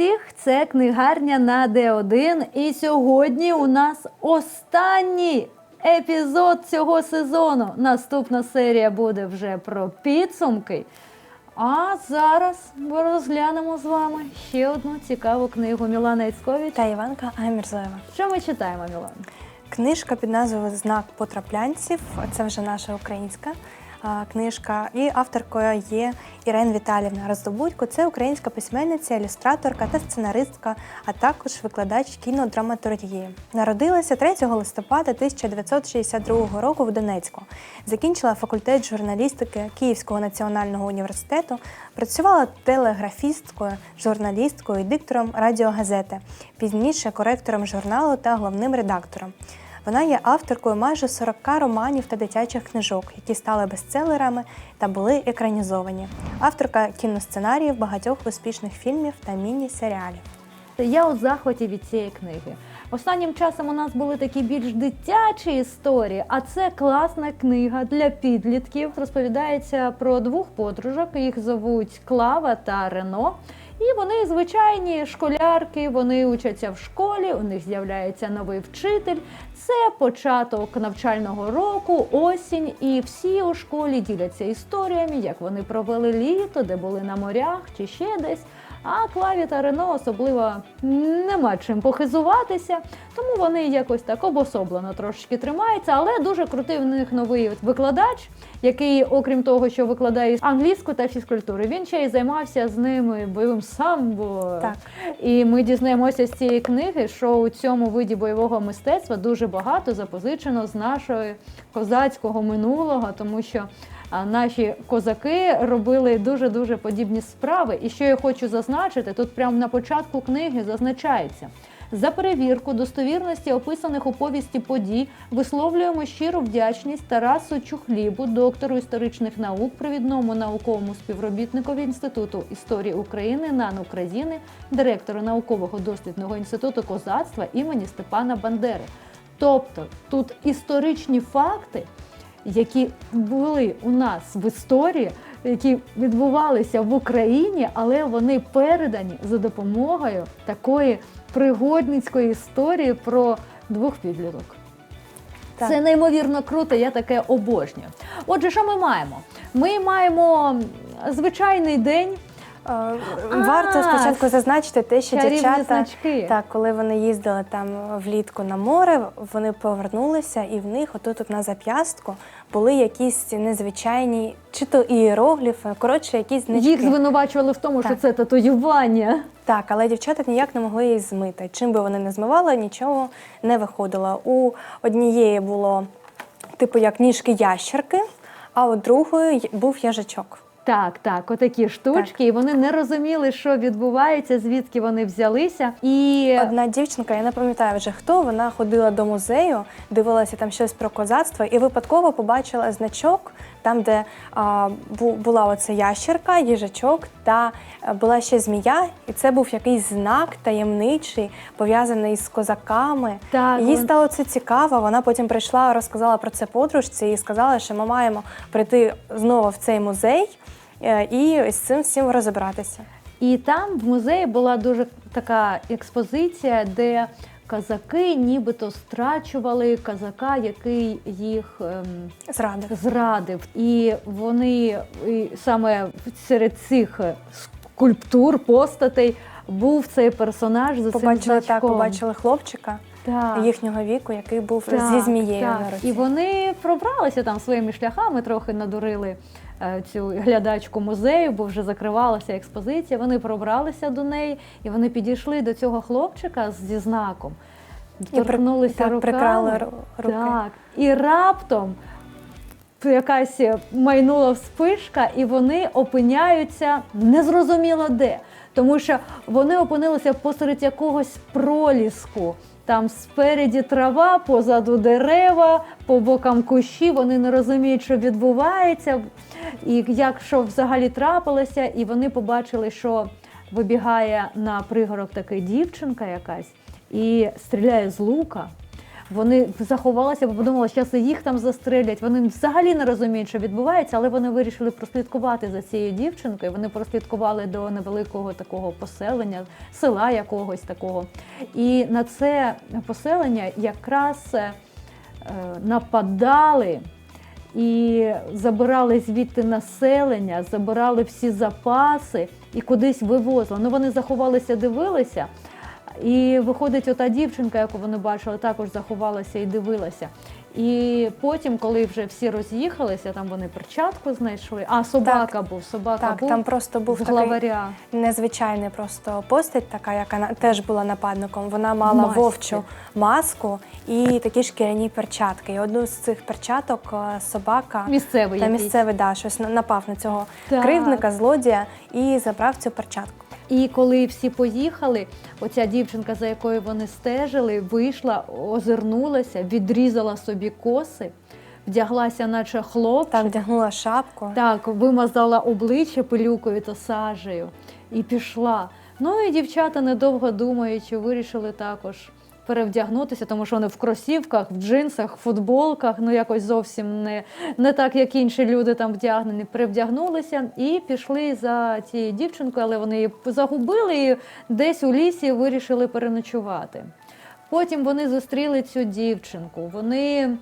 всіх! Це книгарня на Д1. І сьогодні у нас останній епізод цього сезону. Наступна серія буде вже про підсумки. А зараз ми розглянемо з вами ще одну цікаву книгу Мілана Іцькович. та Іванка Амірзоєва. Що ми читаємо, Мілана? Книжка під назвою Знак потраплянців. Це вже наша українська книжка. І авторкою є Ірен Віталівна Роздобудько. Це українська письменниця, ілюстраторка та сценаристка, а також викладач кінодраматургії. Народилася 3 листопада 1962 року в Донецьку. Закінчила факультет журналістики Київського національного університету. Працювала телеграфісткою, журналісткою і диктором радіогазети, пізніше коректором журналу та головним редактором. Вона є авторкою майже 40 романів та дитячих книжок, які стали бестселерами та були екранізовані. Авторка кіносценаріїв багатьох успішних фільмів та міні-серіалів. Я у захваті від цієї книги. Останнім часом у нас були такі більш дитячі історії, а це класна книга для підлітків. Розповідається про двох подружок. Їх зовуть Клава та Рено. І вони звичайні школярки, вони учаться в школі, у них з'являється новий вчитель. Це початок навчального року, осінь, і всі у школі діляться історіями, як вони провели літо, де були на морях чи ще десь. А Клаві та Рено особливо нема чим похизуватися, тому вони якось так обособлено трошечки тримаються. Але дуже крутий в них новий викладач, який, окрім того, що викладає англійську та фізкультуру, він ще й займався з ними бойовим самбо. Так. І ми дізнаємося з цієї книги, що у цьому виді бойового мистецтва дуже багато запозичено з нашого козацького минулого, тому що наші козаки робили дуже дуже подібні справи. І що я хочу зазначити, тут прямо на початку книги зазначається. За перевірку достовірності описаних у повісті подій висловлюємо щиру вдячність Тарасу Чухлібу, доктору історичних наук, провідному науковому співробітникові Інституту історії України НАН України, директору наукового дослідного інституту козацтва імені Степана Бандери. Тобто тут історичні факти, які були у нас в історії, які відбувалися в Україні, але вони передані за допомогою такої пригодницької історії про двох підліток. Так. Це неймовірно круто, я таке обожнюю. Отже, що ми маємо? Ми маємо звичайний день. Варто спочатку зазначити те, що чарівні дівчата, значки. так, коли вони їздили там влітку на море, вони повернулися, і в них отут от на зап'ястку були якісь незвичайні, чи то іерогліфи, коротше, якісь значки. Їх звинувачували в тому, що це татуювання. Так, але дівчата ніяк не могли її змити. Чим би вони не змивали, нічого не виходило. У однієї було типу як ніжки ящерки, а у другої був яжачок. Так, так, отакі штучки, і вони не розуміли, що відбувається, звідки вони взялися. І Одна дівчинка, я не пам'ятаю вже хто, вона ходила до музею, дивилася там щось про козацтво і випадково побачила значок, там, де а, була оця ящерка, їжачок та е, була ще змія, і це був якийсь знак таємничий, пов'язаний з козаками. Так, Їй стало це цікаво. Вона потім прийшла, розказала про це подружці і сказала, що ми маємо прийти знову в цей музей і з цим всім розібратися. І там в музеї була дуже така експозиція, де казаки нібито страчували казака, який їх ем, Зради. зрадив. І вони і саме серед цих е, скульптур, постатей був цей персонаж за цим Побачили так, побачили хлопчика. Так. їхнього віку, який був Так, зі змією так. на руці. І вони пробралися там своїми шляхами, трохи надурили е, цю глядачку музею, бо вже закривалася експозиція. Вони пробралися до неї і вони підійшли до цього хлопчика зі знаком, торкнулися так, руками. прикрали руки. Так. І раптом якась майнула вспишка, і вони опиняються незрозуміло де. Тому що вони опинилися посеред якогось проліску. Там спереді трава, позаду дерева, по бокам кущі. Вони не розуміють, що відбувається, і як що взагалі трапилося. І вони побачили, що вибігає на пригорок така дівчинка якась і стріляє з лука. Вони заховалися, бо подумали, що їх там застрелять. Вони взагалі не розуміють, що відбувається, але вони вирішили прослідкувати за цією дівчинкою. Вони прослідкували до невеликого такого поселення, села якогось такого. І на це поселення якраз е, нападали і забирали звідти населення, забирали всі запаси і кудись вивозили. Ну вони заховалися, дивилися. І виходить, ота дівчинка, яку вони бачили, також заховалася і дивилася. І потім, коли вже всі роз'їхалися, там вони перчатку знайшли. А собака був, собака Так, був там просто був такий незвичайний просто постать, така, яка теж була нападником. Вона мала масці. вовчу маску і такі шкіряні перчатки. І одну з цих перчаток е, собака Місцевий та місцевий да, щось напав на цього Так. кривдника, злодія і забрав цю перчатку. І коли всі поїхали, оця дівчинка, за якою вони стежили, вийшла, озирнулася, відрізала собі коси, вдяглася, наче хлопчик. Так, вдягнула шапку. Так, вимазала обличчя пилюкою та сажею і пішла. Ну і дівчата, недовго думаючи, вирішили також перевдягнутися, тому що вони в кросівках, в джинсах, в футболках, ну якось зовсім не, не так, як інші люди там вдягнені. Перевдягнулися і пішли за цією дівчинкою, але вони її загубили і десь у лісі вирішили переночувати. Потім вони зустріли цю дівчинку. Вони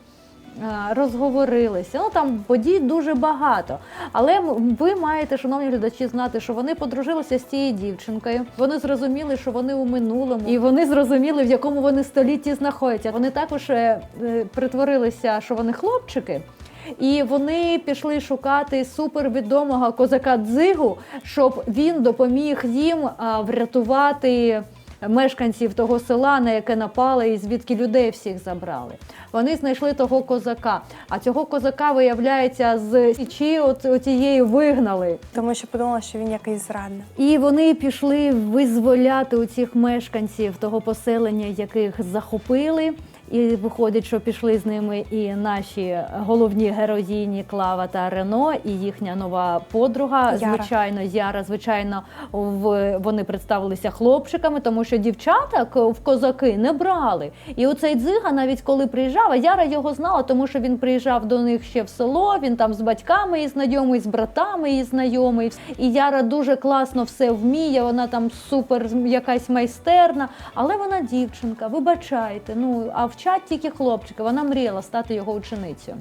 розговорилися. Ну там подій дуже багато. Але ви маєте, шановні глядачі, знати, що вони подружилися з цією дівчинкою. Вони зрозуміли, що вони у минулому, і вони зрозуміли, в якому вони столітті знаходяться. Вони також е, е, притворилися, що вони хлопчики. І вони пішли шукати супервідомого козака Дзигу, щоб він допоміг їм врятувати мешканців того села, на яке напали, і звідки людей всіх забрали. Вони знайшли того козака. А цього козака, виявляється, з січі от, тієї вигнали. Тому що подумала, що він якийсь зрадник. І вони пішли визволяти у цих мешканців того поселення, яких захопили. І виходить, що пішли з ними і наші головні героїні Клава та Рено, і їхня нова подруга. Яра. Звичайно, Яра, звичайно, в вони представилися хлопчиками, тому що дівчата в козаки не брали. І оцей дзига, навіть коли приїжджав, а Яра його знала, тому що він приїжджав до них ще в село. Він там з батьками і знайомий, з братами і знайомий. І Яра дуже класно все вміє. Вона там супер якась майстерна, але вона дівчинка. Вибачайте. Ну а вчать тільки хлопчики. Вона мріяла стати його ученицею.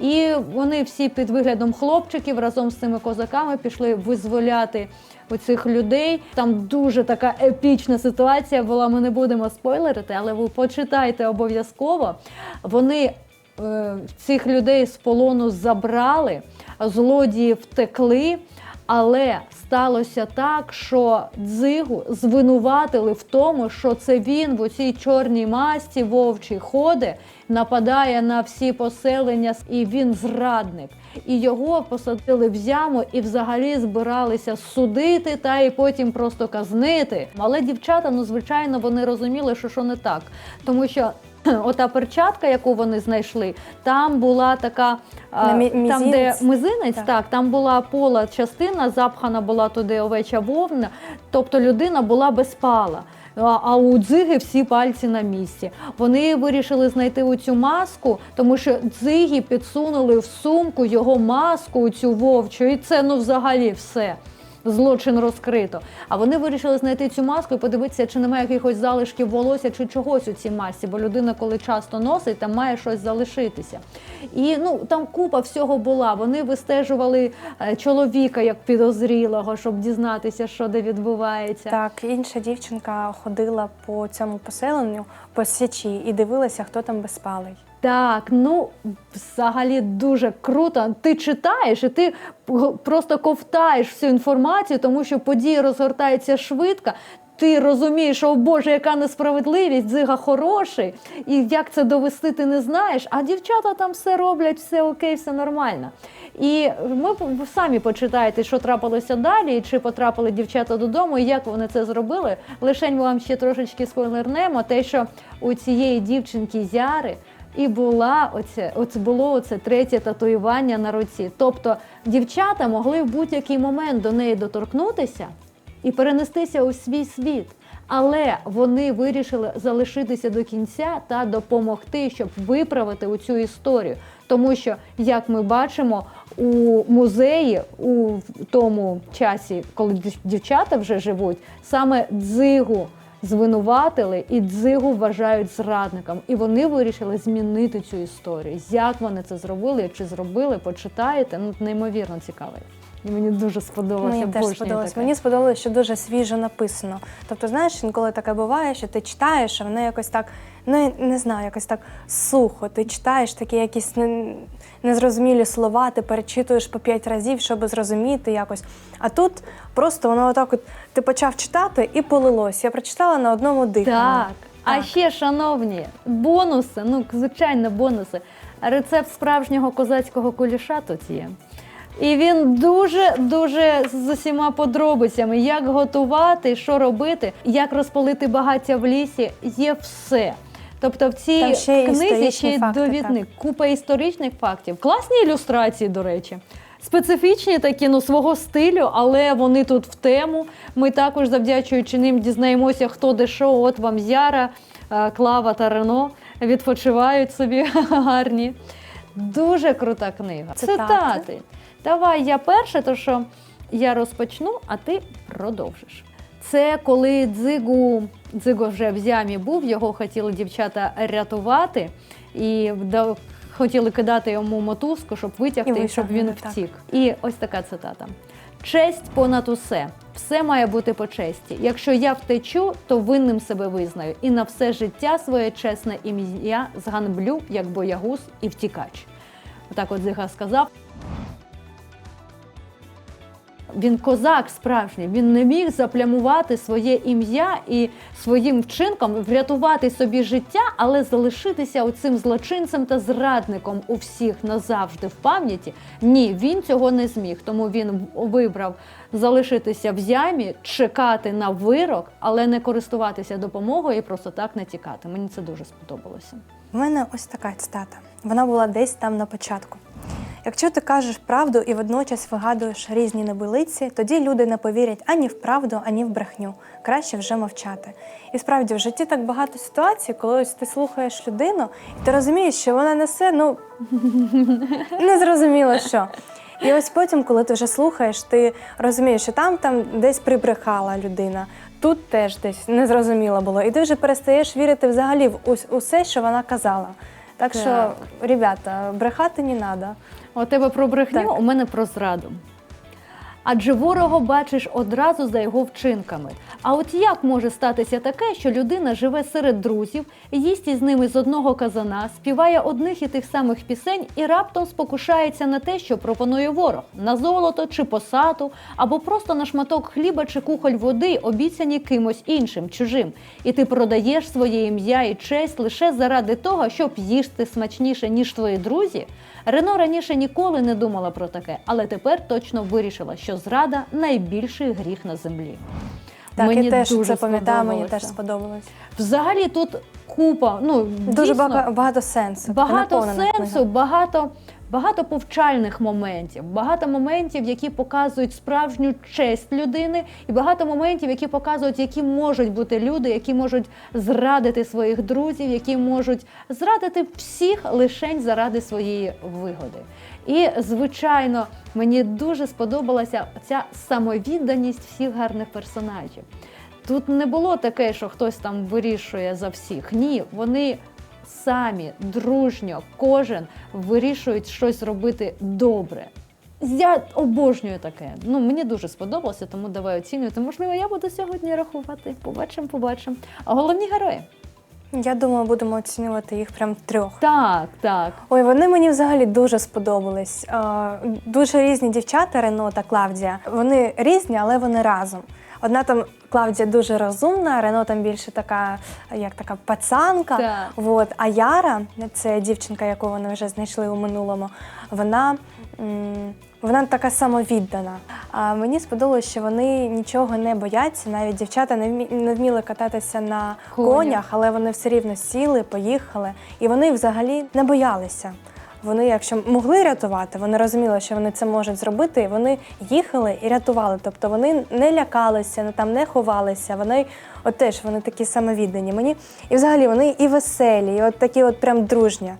І вони всі під виглядом хлопчиків разом з цими козаками пішли визволяти оцих людей. Там дуже така епічна ситуація була. Ми не будемо спойлерити, але ви почитайте обов'язково. Вони е, цих людей з полону забрали, злодії втекли. Але сталося так, що дзигу звинуватили в тому, що це він в цій чорній масці вовчій ходить, нападає на всі поселення, і він зрадник. І його посадили в яму і взагалі збиралися судити та і потім просто казнити. Але дівчата, ну звичайно, вони розуміли, що що не так, тому що. Ота перчатка, яку вони знайшли, там була така, там, де мизинець, Так. так. там була пола частина, запхана була туди овеча вовна, тобто людина була без пала. А у дзиги всі пальці на місці. Вони вирішили знайти оцю маску, тому що дзиги підсунули в сумку його маску, цю вовчу, і це ну взагалі все. Злочин розкрито. А вони вирішили знайти цю маску і подивитися, чи немає якихось залишків волосся чи чогось у цій масці, бо людина, коли часто носить, там має щось залишитися. І ну там купа всього була. Вони вистежували е, чоловіка як підозрілого, щоб дізнатися, що де відбувається. Так, інша дівчинка ходила по цьому поселенню по січі і дивилася, хто там безпалий. Так, ну взагалі дуже круто. Ти читаєш і ти просто ковтаєш всю інформацію, тому що події розгортаються швидко. Ти розумієш, о Боже, яка несправедливість, дзига хороший, і як це довести, ти не знаєш. А дівчата там все роблять, все окей, все нормально. І ми самі почитаєте, що трапилося далі, і чи потрапили дівчата додому, і як вони це зробили. Лишень ми вам ще трошечки спойлернемо, те, що у цієї дівчинки Яри і була оце, оце було оце третє татуювання на руці. Тобто дівчата могли в будь-який момент до неї доторкнутися і перенестися у свій світ. Але вони вирішили залишитися до кінця та допомогти, щоб виправити цю історію. Тому що, як ми бачимо, у музеї у тому часі, коли дівчата вже живуть, саме дзигу звинуватили і дзигу вважають зрадником. І вони вирішили змінити цю історію. Як вони це зробили? Чи зробили? Почитаєте? Ну неймовірно цікаво. І мені дуже сподобалося. Мені теж сподобалось. таке. Мені сподобалось, що дуже свіжо написано. Тобто, знаєш, інколи таке буває, що ти читаєш, а воно якось так, ну не знаю, якось так сухо. Ти читаєш такі якісь незрозумілі слова, ти перечитуєш по п'ять разів, щоб зрозуміти якось. А тут просто воно отак, от ти почав читати і полилось. Я прочитала на одному диханні. Так. А ще, шановні, бонуси, ну, звичайно, бонуси. Рецепт справжнього козацького куліша тут є. І він дуже-дуже з усіма подробицями, як готувати, що робити, як розпалити багаття в лісі, є все. Тобто в цій ще книзі ще й довідник, купа історичних фактів. Класні ілюстрації, до речі. Специфічні такі ну, свого стилю, але вони тут в тему. Ми також, завдячуючи ним, дізнаємося, хто де що. От вам Яра, е, Клава та Рено відпочивають собі гарні. Дуже крута книга. Цитати. Цитати. Давай я перше, то що я розпочну, а ти продовжиш. Це коли дзигу, дзиго вже в зямі був, його хотіли дівчата рятувати і хотіли кидати йому мотузку, щоб витягти, і, щоб він витягнути, так. втік. І ось така цитата: честь понад усе. Все має бути по честі. Якщо я втечу, то винним себе визнаю, і на все життя своє чесне ім'я зганблю, як боягуз і втікач. Отак от Зига сказав. Він козак справжній, він не міг заплямувати своє ім'я і своїм вчинком врятувати собі життя, але залишитися оцим злочинцем та зрадником у всіх назавжди в пам'яті. Ні, він цього не зміг. Тому він вибрав залишитися в ямі, чекати на вирок, але не користуватися допомогою і просто так не тікати. Мені це дуже сподобалося. У мене ось така цитата. Вона була десь там на початку. Якщо ти кажеш правду і водночас вигадуєш різні небилиці, тоді люди не повірять ані в правду, ані в брехню. Краще вже мовчати. І справді в житті так багато ситуацій, коли ось ти слухаєш людину, і ти розумієш, що вона несе, ну незрозуміло що. І ось потім, коли ти вже слухаєш, ти розумієш, що там, там десь прибрехала людина, тут теж десь незрозуміло було. І ти вже перестаєш вірити взагалі в ус- усе, що вона казала. Так, що, ребята, брехати не треба. У тебе про брехню, Так. у мене про зраду. Адже ворога бачиш одразу за його вчинками. А от як може статися таке, що людина живе серед друзів, їсть із ними з одного казана, співає одних і тих самих пісень і раптом спокушається на те, що пропонує ворог на золото чи посаду, або просто на шматок хліба чи кухоль води, обіцяні кимось іншим, чужим. І ти продаєш своє ім'я і честь лише заради того, щоб їсти смачніше, ніж твої друзі. Рено раніше ніколи не думала про таке, але тепер точно вирішила, що зрада найбільший гріх на землі. Так, Мені я теж дуже це пам'ятаю, мені теж сподобалось. Взагалі тут купа, ну Дуже дійсно, багато, багато сенсу. багато сенсу, багато, багато повчальних моментів, багато моментів, які показують справжню честь людини, і багато моментів, які показують, які можуть бути люди, які можуть зрадити своїх друзів, які можуть зрадити всіх лишень заради своєї вигоди. І звичайно, мені дуже сподобалася ця самовідданість всіх гарних персонажів. Тут не було таке, що хтось там вирішує за всіх. Ні, вони самі дружньо, кожен вирішують щось робити добре. Я обожнюю таке. Ну мені дуже сподобалося, тому давай оцінювати. Можливо, я буду сьогодні рахувати. Побачимо, побачимо. А головні герої. Я думаю, будемо оцінювати їх прям трьох. Так, так. Ой, вони мені взагалі дуже сподобались. Е, Дуже різні дівчата Рено та Клавдія. Вони різні, але вони разом. Одна там Клавдія дуже розумна, Рено там більше така, як така пацанка. Так. Вот. А Яра, це дівчинка, яку вони вже знайшли у минулому, вона. м, Вона така самовіддана. А мені сподобалось, що вони нічого не бояться. Навіть дівчата не вмі- не вміли кататися на Конях. конях, але вони все рівно сіли, поїхали, і вони взагалі не боялися. вони, якщо могли рятувати, вони розуміли, що вони це можуть зробити, і вони їхали і рятували. Тобто вони не лякалися, не там не ховалися. Вони от теж вони такі самовіддані. Мені і взагалі вони і веселі, і от такі, от прям дружні.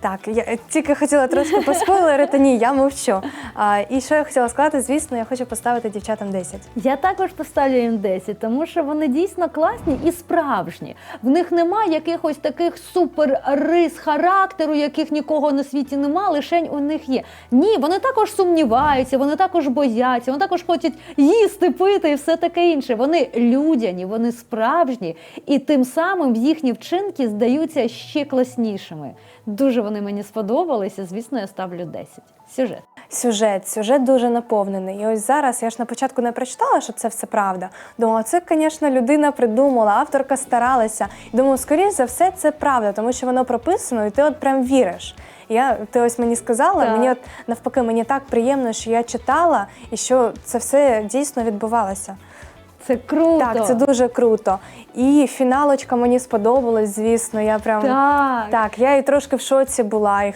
Так, я тільки хотіла трошки поспойлерити, ні, я мовчу. А, і що я хотіла сказати, звісно, я хочу поставити дівчатам 10. Я також поставлю їм 10, тому що вони дійсно класні і справжні. В них немає якихось таких супер рис характеру, яких нікого на світі нема, лишень у них є. Ні, вони також сумніваються, вони також бояться, вони також хочуть їсти, пити і все таке інше. Вони людяні, вони справжні, і тим самим їхні вчинки здаються ще класнішими. Дуже вони мені сподобалися. Звісно, я ставлю 10. Сюжет. Сюжет, сюжет дуже наповнений. І ось зараз я ж на початку не прочитала, що це все правда. Думала, це, звісно, людина придумала, авторка старалася. І думаю, скоріш за все, це правда, тому що воно прописано, і ти от прям віриш. Я, ти ось мені сказала, Так. мені от навпаки, мені так приємно, що я читала і що це все дійсно відбувалося. Це круто. Так, це дуже круто. І фіналочка мені сподобалась, звісно. Я прям так. так, я і трошки в шоці була. І,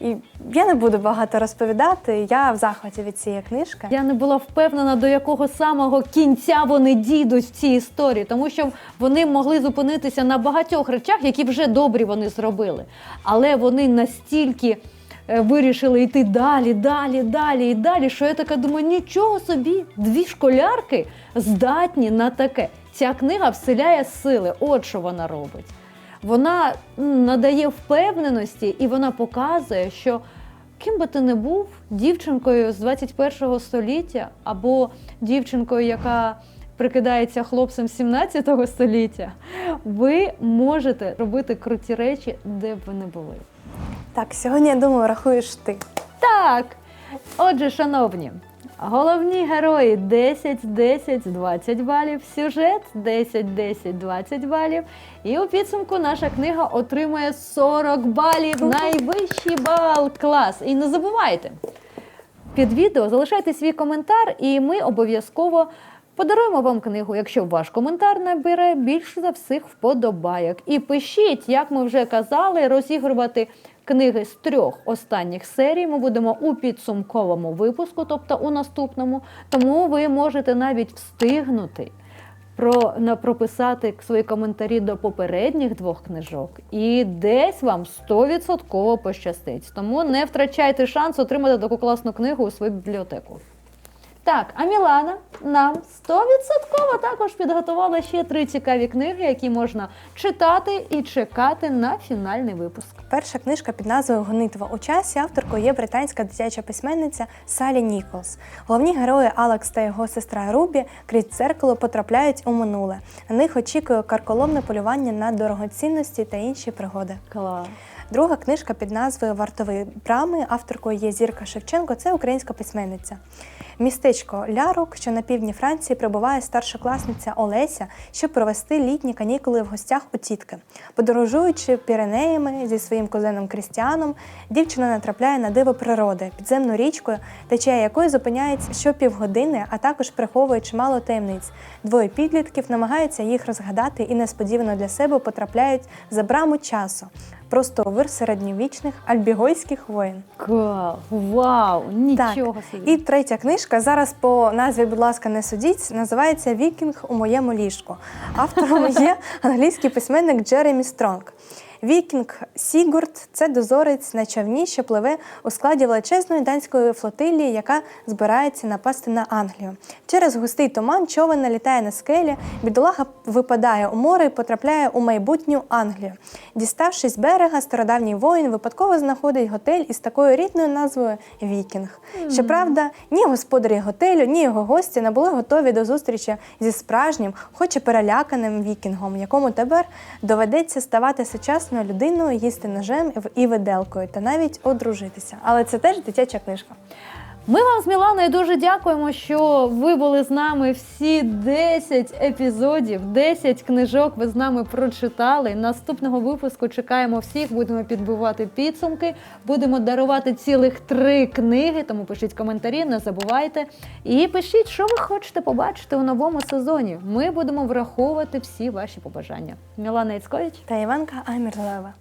і я не буду багато розповідати. Я в захваті від цієї книжки. Я не була впевнена, до якого самого кінця вони дійдуть в цій історії, тому що вони могли зупинитися на багатьох речах, які вже добрі вони зробили. Але вони настільки вирішили йти далі, далі, далі і далі, що я така думаю, нічого собі, дві школярки здатні на таке. Ця книга вселяє сили, от що вона робить. Вона надає впевненості і вона показує, що ким би ти не був, дівчинкою з 21 століття або дівчинкою, яка прикидається хлопцем 17 століття, ви можете робити круті речі, де б ви не були. Так, сьогодні я думаю, рахуєш ти. Так, отже, шановні, головні герої 10, 10, 20 балів, сюжет 10, 10, 20 балів. І у підсумку наша книга отримує 40 балів. Найвищий бал. Клас. І не забувайте, під відео залишайте свій коментар, і ми обов'язково. Подаруємо вам книгу, якщо ваш коментар набере більше за всіх вподобайок. І пишіть, як ми вже казали, розігрувати книги з трьох останніх серій. Ми будемо у підсумковому випуску, тобто у наступному. Тому ви можете навіть встигнути про, на, прописати свої коментарі до попередніх двох книжок, і десь вам 100% пощастить. Тому не втрачайте шанс отримати таку класну книгу у свою бібліотеку. Так, а Мілана нам 100% також підготувала ще три цікаві книги, які можна читати і чекати на фінальний випуск. Перша книжка під назвою Гонитва у часі авторкою є британська дитяча письменниця Салі Ніколс. Головні герої Алекс та його сестра Рубі крізь дзеркало потрапляють у минуле. На них очікує карколомне полювання на дорогоцінності та інші пригоди. Клас. Друга книжка під назвою Вартові брами. Авторкою є Зірка Шевченко. Це українська письменниця. Містечко Лярук, що на півдні Франції, прибуває старшокласниця Олеся, щоб провести літні канікули в гостях у тітки. Подорожуючи Піренеями зі своїм кузеном Крістіаном, дівчина натрапляє на диво природи, підземну річкою, течія якої зупиняється щопівгодини, а також приховує чимало таємниць. Двоє підлітків намагаються їх розгадати і несподівано для себе потрапляють за браму часу. Просто вир середньовічних альбігойських воїн. Клас. Вау! Нічого собі. І третя книжка зараз по назві, будь ласка, не судіть. Називається Вікінг у моєму ліжку. Автором є англійський письменник Джеремі Стронг. Вікінг Сігурд це дозорець на човні, що пливе у складі величезної данської флотилії, яка збирається напасти на Англію. Через густий туман човен налітає на скелі, бідолага випадає у море і потрапляє у майбутню Англію. Діставшись з берега, стародавній воїн випадково знаходить готель із такою рідною назвою Вікінг. Щоправда, ні господарі готелю, ні його гості не були готові до зустрічі зі справжнім, хоч і переляканим вікінгом, якому тепер доведеться ставати сучасною людиною, їсти ножем і виделкою та навіть одружитися. Але це теж дитяча книжка. Ми вам з Міланою дуже дякуємо, що ви були з нами всі 10 епізодів, 10 книжок ви з нами прочитали. Наступного випуску чекаємо всіх, будемо підбивати підсумки, будемо дарувати цілих три книги, тому пишіть коментарі, не забувайте. І пишіть, що ви хочете побачити у новому сезоні. Ми будемо враховувати всі ваші побажання. Мілана Іцькович. Та Іванка Амірлева.